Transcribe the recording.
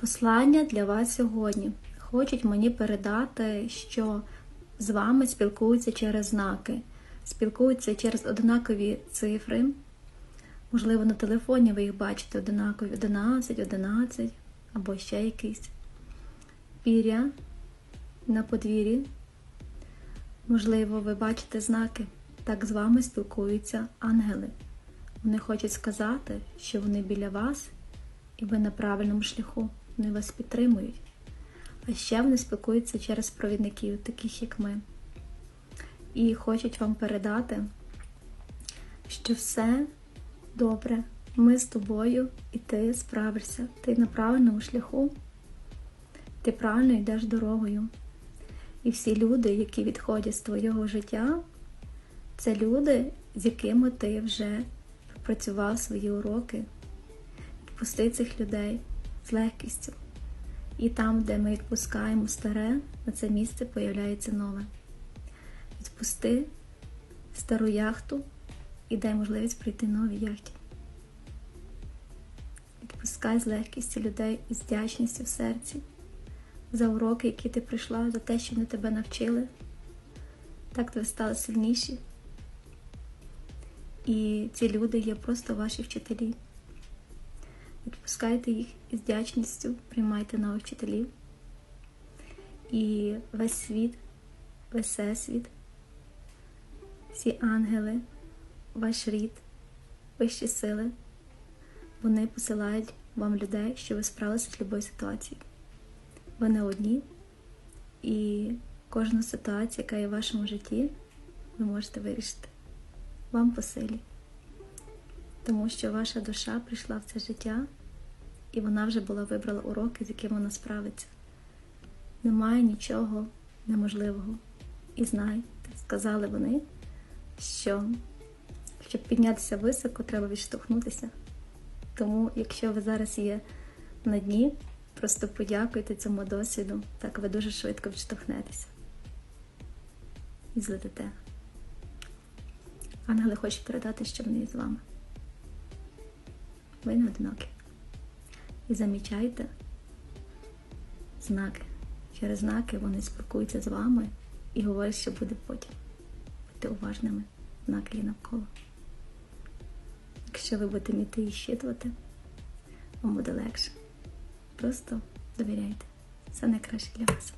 Послання для вас сьогодні. Хочуть мені передати, що з вами спілкуються через знаки, спілкуються через однакові цифри. Можливо, на телефоні ви їх бачите однакові 11, 11 або ще якийсь. Пір'я на подвір'ї. Можливо, ви бачите знаки. Так з вами спілкуються ангели. Вони хочуть сказати, що вони біля вас і ви на правильному шляху. Вони вас підтримують. А ще вони спілкуються через провідників, таких як ми. І хочуть вам передати, що все добре, ми з тобою, і ти справишся. Ти на правильному шляху, ти правильно йдеш дорогою. І всі люди, які відходять з твого життя, це люди, з якими ти вже пропрацював свої уроки. Відпусти цих людей з легкістю. І там, де ми відпускаємо старе, на це місце появляється нове. Відпусти стару яхту і дай можливість прийти новій яхті. Відпускай з легкістю людей і з вдячністю в серці за уроки, які ти прийшла, за те, що вони тебе навчили. Так ви стали сильніші. І ці люди є просто ваші вчителі. Відпускайте їх із вдячністю, приймайте нових вчителів. І весь світ, весь всесвіт, всі ангели, ваш рід, вищі сили, вони посилають вам людей, що ви справилися з будь-якою ситуацією. Ви не одні, і кожну ситуацію, яка є в вашому житті, ви можете вирішити. Вам по силі. Тому що ваша душа прийшла в це життя, і вона вже була вибрала уроки, з якими вона справиться. Немає нічого неможливого. І знайте, сказали вони, що щоб піднятися високо, треба відштовхнутися. Тому, якщо ви зараз є на дні, просто подякуйте цьому досвіду, так ви дуже швидко відштовхнетеся і злетите. Ангели хочуть передати, що вони з вами. Ви не одинокі. І замічайте знаки. Через знаки вони спілкуються з вами і говорять, що буде потім. Будьте уважними, знаки є навколо. Якщо ви будете міти і щитувати, вам буде легше. Просто довіряйте. Все найкраще для вас.